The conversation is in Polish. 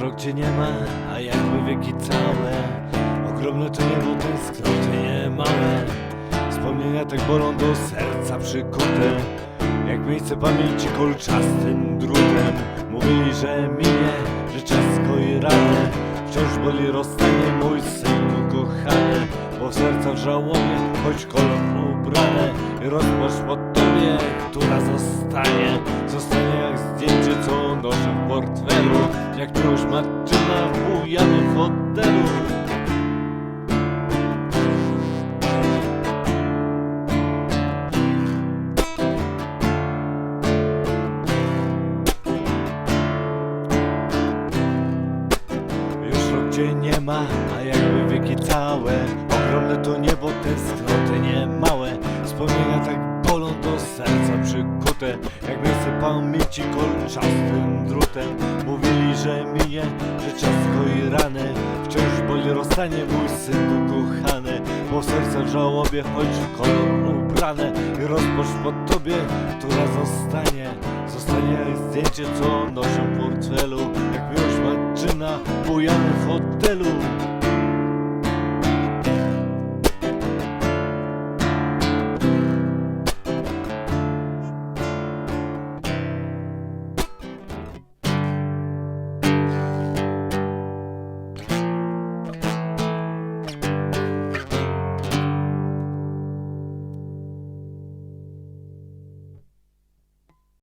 rok cię nie ma, a jakby wieki całe. Ogromne to niebo, tęsknoty małe. Wspomnienia tak bolą do serca przykute. Jak miejsce pamięci kolczastym drutem. Mówili, że minie, że czas koi rany. Wciąż boli rozstanie, mój synku kochany. Bo w żałobie, choć kolor ubrane I rozpacz po tobie, która zostanie. Zostanie noszę w portfelu Jak miłość matczyna w bujanym fotelu Już rok cię nie ma, a jakby wieki całe. Ogromne to niebo, tęsknoty nie małe Wspomnienia tak bolą do serca przykute Jak miejsce pamięci kolczastym drutem Mówili, że minie, że czas koi rany Wciąż boli rozstanie, mój synku kochany. Bo serce w żałobie, choć kolor ubrane. I rozpacz po tobie, która zostanie. Zostanie zdjęcie, co noszę w portfelu. Jak miłość matczyna, bujany w hotelu